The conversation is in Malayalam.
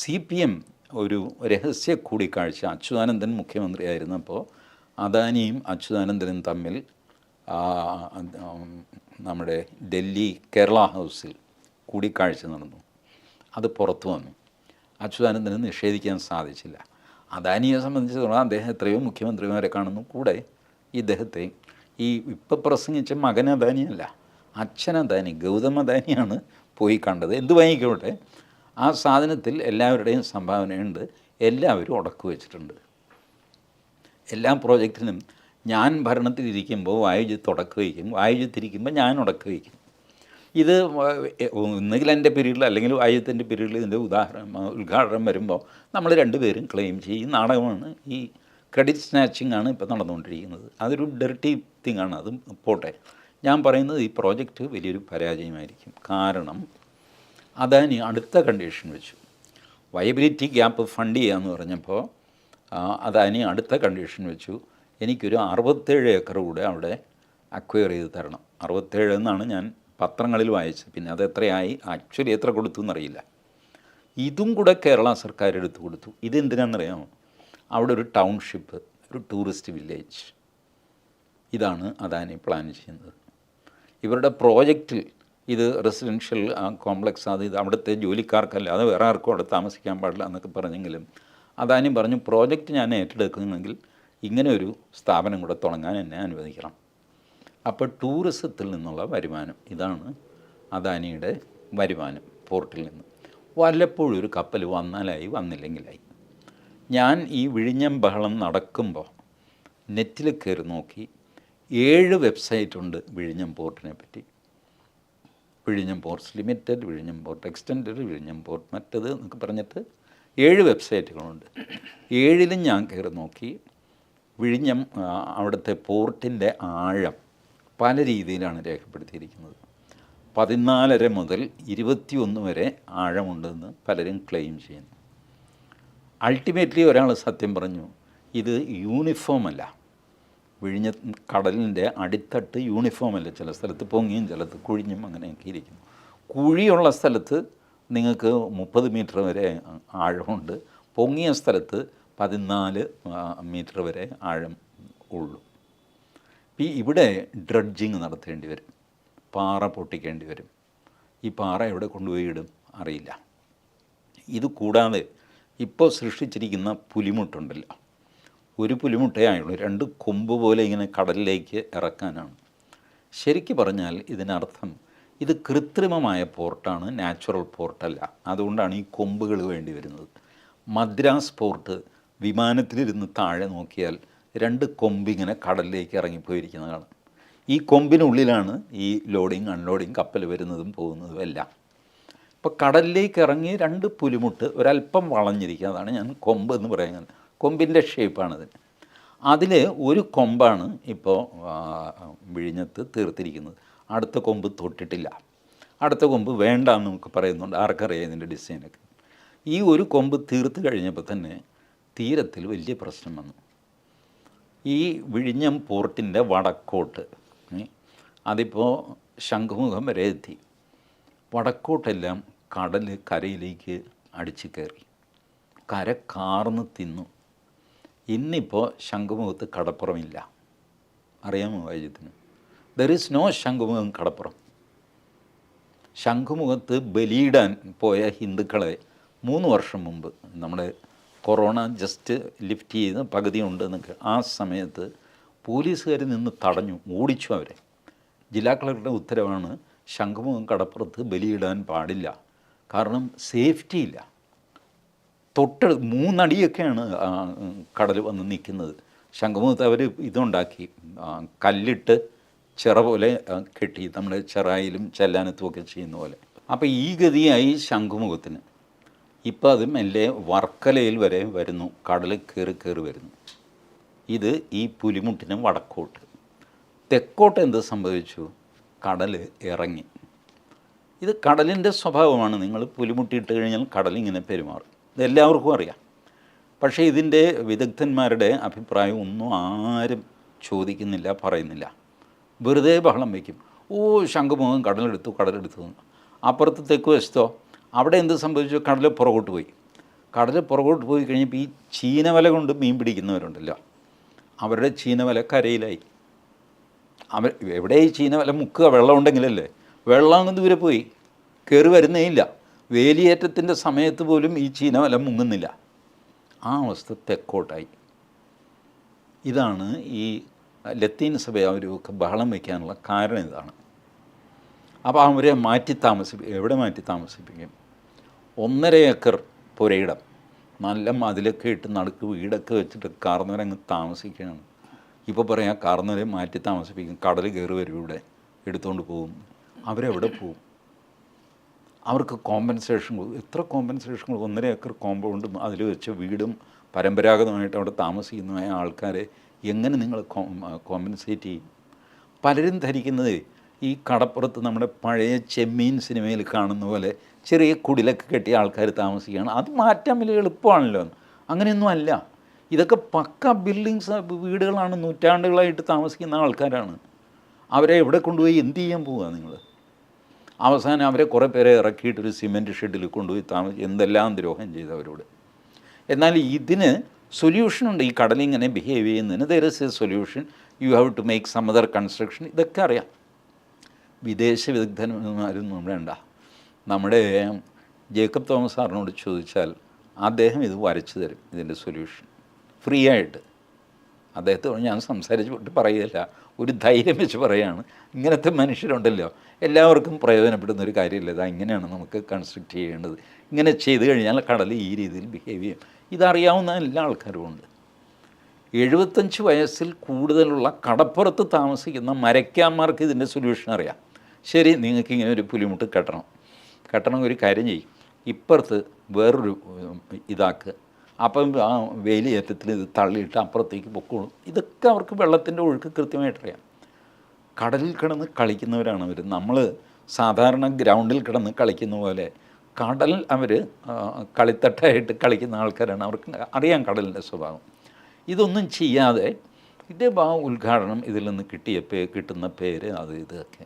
സി പി എം ഒരു രഹസ്യ കൂടിക്കാഴ്ച. അച്യുതാനന്ദൻ മുഖ്യമന്ത്രിയായിരുന്നപ്പോൾ അദാനിയും അച്യുതാനന്ദനും തമ്മിൽ നമ്മുടെ ഡൽഹി കേരള ഹൗസിൽ കൂടിക്കാഴ്ച നടന്നു. അത് പുറത്തു വന്നു. അച്യുതാനന്ദന് നിഷേധിക്കാൻ സാധിച്ചില്ല. അദാനിയെ സംബന്ധിച്ചിടത്തോളം അദ്ദേഹം എത്രയോ മുഖ്യമന്ത്രിമാരെ കാണുന്നു. കൂടെ ഇദ്ദേഹത്തെ ഈ ഇപ്പം പ്രസംഗിച്ച മകൻ അദാനിയല്ല അച്ഛൻ അദാനി ഗൗതം അദാനിയാണ് പോയി കണ്ടത്. എന്ത് വാങ്ങിക്കോട്ടെ ആ സാധനത്തിൽ എല്ലാവരുടെയും സംഭാവനയുണ്ട്. എല്ലാവരും ഉടക്കു വെച്ചിട്ടുണ്ട്. എല്ലാ പ്രോജക്റ്റിനും ഞാൻ ഭരണത്തിലിരിക്കുമ്പോൾ വായുജിത്ത് ഉടക്ക് വയ്ക്കും. വായുജിത്തിരിക്കുമ്പോൾ ഞാൻ ഉടക്ക് വയ്ക്കും. ഇത് ഒന്നുകിൽ എന്റെ പീരീഡിൽ അല്ലെങ്കിൽ വായുജിത്തിന്റെ പിരീഡിൽ ഇതിന്റെ ഉദാഹരണം ഉദ്ഘാടനം വരുമ്പോൾ നമ്മൾ രണ്ടുപേരും ക്ലെയിം ചെയ്യും. നാടകമാണ് ഈ ക്രെഡിറ്റ് സ്നാച്ചിങ് ആണ് ഇപ്പോൾ നടന്നുകൊണ്ടിരിക്കുന്നത്. അതൊരു ഡെർട്ടി തിങ്ങാണ് അതും പോട്ടെ. ഞാൻ പറയുന്നത് ഈ പ്രോജക്റ്റ് വലിയൊരു പരാജയമായിരിക്കും. കാരണം അദാനി അടുത്ത കണ്ടീഷൻ വെച്ചു. വയബിലിറ്റി ഗ്യാപ്പ് ഫണ്ട് ചെയ്യാമെന്ന് പറഞ്ഞപ്പോൾ അദാനി അടുത്ത കണ്ടീഷൻ വെച്ചു. എനിക്കൊരു അറുപത്തേഴ് ഏക്കർ കൂടെ അവിടെ അക്വയർ ചെയ്ത് തരണം. അറുപത്തേഴ് എന്നാണ് ഞാൻ പത്രങ്ങളിൽ വായിച്ചത്. പിന്നെ അത് എത്രയായി? ആക്ച്വലി എത്ര കൊടുത്തു എന്നറിയില്ല. ഇതും കൂടെ കേരള സർക്കാർ എടുത്തു കൊടുത്തു. ഇതെന്തിനാണെന്നറിയാമോ? അവിടെ ഒരു ടൗൺഷിപ്പ് ഒരു ടൂറിസ്റ്റ് വില്ലേജ് ഇതാണ് അദാനി പ്ലാൻ ചെയ്യുന്നത്. ഇവരുടെ പ്രോജക്റ്റിൽ ഇത് റെസിഡൻഷ്യൽ കോംപ്ലക്സ് അത് ഇത് അവിടുത്തെ ജോലിക്കാർക്കല്ല അത് വേറെ ആർക്കും അവിടെ താമസിക്കാൻ പാടില്ല എന്നൊക്കെ പറഞ്ഞെങ്കിലും അദാനി പറഞ്ഞു പ്രോജക്റ്റ് ഞാൻ ഏറ്റെടുക്കുന്നെങ്കിൽ ഇങ്ങനെ ഒരു സ്ഥാപനം കൂടെ തുടങ്ങാൻ എന്നെ അനുവദിക്കണം. അപ്പോൾ ടൂറിസത്തിൽ നിന്നുള്ള വരുമാനം ഇതാണ് അദാനിയുടെ വരുമാനം പോർട്ടിൽ നിന്ന്. വല്ലപ്പോഴും ഒരു കപ്പൽ വന്നാലായി വന്നില്ലെങ്കിലായി. ഞാൻ ഈ വിഴിഞ്ഞം ബഹളം നടക്കുമ്പോൾ നെറ്റിൽ കയറി നോക്കി ഏഴ് വെബ്സൈറ്റ് ഉണ്ട് വിഴിഞ്ഞം പോർട്ടിനെ പറ്റി. വിഴിഞ്ഞം പോർട്സ് ലിമിറ്റഡ് വിഴിഞ്ഞം പോർട്ട് എക്സ്റ്റൻഡഡ് വിഴിഞ്ഞം പോർട്ട് മറ്റത് എന്നൊക്കെ പറഞ്ഞിട്ട് ഏഴ് വെബ്സൈറ്റുകളുണ്ട്. ഏഴിലും ഞാൻ കയറി നോക്കി. വിഴിഞ്ഞം അവിടുത്തെ പോർട്ടിന്റെ ആഴം പല രീതിയിലാണ് രേഖപ്പെടുത്തിയിരിക്കുന്നത്. പതിനാലര മുതൽ ഇരുപത്തിയൊന്ന് വരെ ആഴമുണ്ടെന്ന് പലരും ക്ലെയിം ചെയ്യുന്നു. അൾട്ടിമേറ്റ്ലി ഒരാൾ സത്യം പറഞ്ഞു ഇത് യൂണിഫോം അല്ല വിഴിഞ്ഞ കടലിന്റെ അടിത്തട്ട് യൂണിഫോമല്ല ചില സ്ഥലത്ത് പൊങ്ങിയും ചിലത്ത് കുഴിഞ്ഞും അങ്ങനെയൊക്കെ ഇരിക്കും കുഴിയുള്ള സ്ഥലത്ത് നിങ്ങൾക്ക് മുപ്പത് മീറ്റർ വരെ ആഴമുണ്ട്. പൊങ്ങിയ സ്ഥലത്ത് പതിനാല് മീറ്റർ വരെ ആഴം ഉള്ളൂ. ഈ ഇവിടെ ഡ്രഡ്ജിങ് നടത്തേണ്ടി വരും. പാറ പൊട്ടിക്കേണ്ടി വരും. ഈ പാറ എവിടെ കൊണ്ടുപോയി ഇടും അറിയില്ല. ഇത് കൂടാതെ ഇപ്പോൾ സൃഷ്ടിച്ചിരിക്കുന്ന പുലിമുട്ടുണ്ടല്ലോ. ഒരു പുലിമുട്ടേ ആയുള്ളൂ രണ്ട് കൊമ്പ് പോലെ ഇങ്ങനെ കടലിലേക്ക് ഇറക്കാനാണ്. ശരിക്ക് പറഞ്ഞാൽ ഇതിനർത്ഥം ഇത് കൃത്രിമമായ പോർട്ടാണ് നാച്ചുറൽ പോർട്ടല്ല. അതുകൊണ്ടാണ് ഈ കൊമ്പുകൾ വേണ്ടി വരുന്നത്. മദ്രാസ് പോർട്ട് വിമാനത്തിലിരുന്ന് താഴെ നോക്കിയാൽ രണ്ട് കൊമ്പിങ്ങനെ കടലിലേക്ക് ഇറങ്ങിപ്പോയിരിക്കുന്നതാണ്. ഈ കൊമ്പിനുള്ളിലാണ് ഈ ലോഡിങ് അൺലോഡിങ് കപ്പൽ വരുന്നതും പോകുന്നതും എല്ലാം. ഇപ്പോൾ കടലിലേക്ക് ഇറങ്ങി രണ്ട് പുലിമുട്ട് ഒരല്പം വളഞ്ഞിരിക്കുക. അതാണ് ഞാൻ കൊമ്പ് എന്ന് പറയുന്നത്. കൊമ്പിന്റെ ഷേപ്പാണതിന് അതിൽ ഒരു കൊമ്പാണ് ഇപ്പോൾ വിഴിഞ്ഞത്ത് തീർത്തിരിക്കുന്നത്. അടുത്ത കൊമ്പ് തൊട്ടിട്ടില്ല. അടുത്ത കൊമ്പ് വേണ്ട എന്ന് നമുക്ക് പറയുന്നുണ്ട്. ആർക്കറിയാം ഇതിന്റെ ഡിസൈനൊക്കെ ഈ ഒരു കൊമ്പ് തീർത്ത് കഴിഞ്ഞപ്പോൾ തന്നെ തീരത്തിൽ വലിയ പ്രശ്നം വന്നു. ഈ വിഴിഞ്ഞം പോർട്ടിന്റെ വടക്കോട്ട് അതിപ്പോൾ ശംഖുമുഖം വരെ എത്തി. വടക്കോട്ടെല്ലാം കടൽ കരയിലേക്ക് അടിച്ചു കയറി. കര കാർന്ന് തിന്നു. ഇന്നിപ്പോൾ ശംഖുമുഖത്ത് കടപ്പുറമില്ല. അറിയാമോ വൈദ്യത്തിന്? ദർ ഇസ് നോ ശംഖുമുഖം കടപ്പുറം. ശംഖുമുഖത്ത് ബലിയിടാൻ പോയ ഹിന്ദുക്കളെ മൂന്ന് വർഷം മുമ്പ് നമ്മുടെ കൊറോണ ജസ്റ്റ് ലിഫ്റ്റ് ചെയ്ത് പകുതി ഉണ്ട് എന്നൊക്കെ ആ സമയത്ത് പോലീസുകാർ നിന്ന് തടഞ്ഞു ഓടിച്ചു അവരെ. ജില്ലാ കളക്ടറുടെ ഉത്തരവാണ് ശംഖുമുഖം കടപ്പുറത്ത് ബലിയിടാൻ പാടില്ല. കാരണം സേഫ്റ്റി ഇല്ല. തൊട്ട് മൂന്നടിയൊക്കെയാണ് കടൽ വന്ന് നിൽക്കുന്നത്. ശംഖുമുഖത്ത് അവർ ഇതുണ്ടാക്കി. കല്ലിട്ട് ചിറ പോലെ കെട്ടി. നമ്മുടെ ചിറായിലും ചെല്ലാനത്തും ഒക്കെ ചെയ്യുന്ന പോലെ. അപ്പോൾ ഈ ഗതിയായി ശംഖുമുഖത്തിന്. ഇപ്പോൾ അത് മെല്ലെ വർക്കലയിൽ വരെ വരുന്നു. കടൽ കയറി കയറി വരുന്നു. ഇത് ഈ പുലിമുട്ടിന് വടക്കോട്ട്. തെക്കോട്ട് എന്ത് സംഭവിച്ചു? കടൽ ഇറങ്ങി. ഇത് കടലിന്റെ സ്വഭാവമാണ്. നിങ്ങൾ പുലിമുട്ടിയിട്ട് കഴിഞ്ഞാൽ കടൽ ഇങ്ങനെ പെരുമാറും. എല്ലാവർക്കും അറിയാം. പക്ഷേ ഇതിന്റെ വിദഗ്ധന്മാരുടെ അഭിപ്രായം ഒന്നും ആരും ചോദിക്കുന്നില്ല പറയുന്നില്ല. വെറുതെ ബഹളം വയ്ക്കും. ഓ ശംഖുമുഖം കടലെടുത്തു കടലെടുത്തു. അപ്പുറത്ത് തെക്ക് വശത്തോ അവിടെ എന്ത് സംഭവിച്ചു? കടൽ പുറകോട്ട് പോയി. കടൽ പുറകോട്ട് പോയി കഴിഞ്ഞപ്പോൾ ഈ ചീനവല കൊണ്ട് മീൻ പിടിക്കുന്നവരുണ്ടല്ലോ. അവരുടെ ചീനവല കരയിലായി. അവർ എവിടെ ഈ ചീനവല? മുക്കുക വെള്ളം ഉണ്ടെങ്കിലല്ലേ? വെള്ളം അങ്ങ് ദൂരെ പോയി. കയറി വരുന്നേ ഇല്ല. വേലിയേറ്റത്തിന്റെ സമയത്ത് പോലും ഈ ചീന വല മുങ്ങുന്നില്ല. ആ അവസ്ഥ തെക്കോട്ടായി. ഇതാണ് ഈ ലത്തീൻ സഭ അവരൊക്കെ ബഹളം വയ്ക്കാനുള്ള കാരണം ഇതാണ്. അപ്പോൾ അവരെ മാറ്റി താമസിപ്പിക്കും എവിടെ മാറ്റി താമസിപ്പിക്കും? ഒന്നര ഏക്കർ പുരയിടം. നല്ല മതിലൊക്കെ ഇട്ട് നടുക്ക് വീടൊക്കെ വെച്ചിട്ട് കാർന്നവരങ്ങ് താമസിക്കുകയാണ്. ഇപ്പോൾ പറയാം കാർന്നവരെ മാറ്റി താമസിപ്പിക്കും. കടൽ കയറി വരും ഇവിടെ. എടുത്തുകൊണ്ട് പോകും. അവരെവിടെ പോകും അവർക്ക് കോമ്പൻസേഷൻ എത്ര കോമ്പൻസേഷൻ ഒന്നര ഏക്കർ കോമ്പൗണ്ടും അതിൽ വെച്ച് വീടും പരമ്പരാഗതമായിട്ട് അവിടെ താമസിക്കുന്നതായ ആൾക്കാരെ എങ്ങനെ നിങ്ങൾ കോമ്പൻസേറ്റ് ചെയ്യും? പലരും ധരിക്കുന്നത് ഈ കടപ്പുറത്ത് നമ്മുടെ പഴയ ചെമ്മീൻ സിനിമയിൽ കാണുന്ന പോലെ ചെറിയ കുടിലൊക്കെ കെട്ടിയ ആൾക്കാർ താമസിക്കുകയാണ്. അത് മാറ്റാൻ വലിയ എളുപ്പമാണല്ലോ. അങ്ങനെയൊന്നും അല്ല. ഇതൊക്കെ പക്ക ബിൽഡിങ്സ് വീടുകളാണ് നൂറ്റാണ്ടുകളായിട്ട് താമസിക്കുന്ന ആൾക്കാരാണ്. അവരെ എവിടെ കൊണ്ടുപോയി എന്ത് ചെയ്യാൻ പോവുക നിങ്ങൾ അവസാനം അവരെ കുറേ പേരെ ഇറക്കിയിട്ട് ഒരു സിമെന്റ് ഷെഡിൽ കൊണ്ടുപോയി താമസി എന്തെല്ലാം ദ്രോഹം ചെയ്തവരോട്. എന്നാൽ ഇതിന് സൊല്യൂഷനുണ്ട് ഈ കടലിങ്ങനെ ബിഹേവ് ചെയ്യുന്നതിന്. There is a solution you have to make some other construction ഇതൊക്കെ അറിയാം. വിദേശ വിദഗ്ധന്മാരൊന്നും വേണ്ട നമ്മുടെ ജേക്കബ് തോമസ് സാറിനോട് ചോദിച്ചാൽ അദ്ദേഹം ഇത് വരച്ചു തരും ഇതിന്റെ സൊല്യൂഷൻ ഫ്രീ ആയിട്ട്. അദ്ദേഹത്തോട് ഞാൻ സംസാരിച്ചിട്ട് പറയുകയില്ല. ഒരു ധൈര്യം വെച്ച് പറയുകയാണ് ഇങ്ങനത്തെ മനുഷ്യരുണ്ടല്ലോ. എല്ലാവർക്കും പ്രയോജനപ്പെടുന്ന ഒരു കാര്യമില്ല. ഇതാ ഇങ്ങനെയാണ് നമുക്ക് കൺസ്ട്രക്ട് ചെയ്യേണ്ടത്. ഇങ്ങനെ ചെയ്ത് കഴിഞ്ഞാൽ കടൽ ഈ രീതിയിൽ ബിഹേവ് ചെയ്യും. ഇതറിയാവുന്ന എല്ലാ ആൾക്കാരും ഉണ്ട്. എഴുപത്തഞ്ച് വയസ്സിൽ കൂടുതലുള്ള കടപ്പുറത്ത് താമസിക്കുന്ന മരയ്ക്കാന്മാർക്ക് ഇതിന്റെ സൊല്യൂഷൻ അറിയാം. ശരി നിങ്ങൾക്ക് ഇങ്ങനെ ഒരു പുലിമുട്ട് കെട്ടണം. കെട്ടണം ഒരു കാര്യം ചെയ്യും. ഇപ്പുറത്ത് വേറൊരു ഇതാക്കുക ഇതാക്ക്. അപ്പം ആ വേലിയേറ്റത്തിൽ ഇത് തള്ളിയിട്ട് അപ്പുറത്തേക്ക് പൊക്കോളും. ഇതൊക്കെ അവർക്ക് വെള്ളത്തിന്റെ ഒഴുക്ക് കൃത്യമായിട്ടറിയാം. കടലിൽ കിടന്ന് കളിക്കുന്നവരാണ് അവർ നമ്മൾ സാധാരണ ഗ്രൗണ്ടിൽ കിടന്ന് കളിക്കുന്ന പോലെ കടൽ അവർ കളിത്തട്ടായിട്ട് കളിക്കുന്ന ആൾക്കാരാണ്. അവർക്ക് അറിയാം കടലിന്റെ സ്വഭാവം. ഇതൊന്നും ചെയ്യാതെ ഇതേ ആ ഉദ്ഘാടനം ഇതിൽ നിന്ന് കിട്ടിയ പേ കിട്ടുന്ന പേര് അത് ഇതൊക്കെ.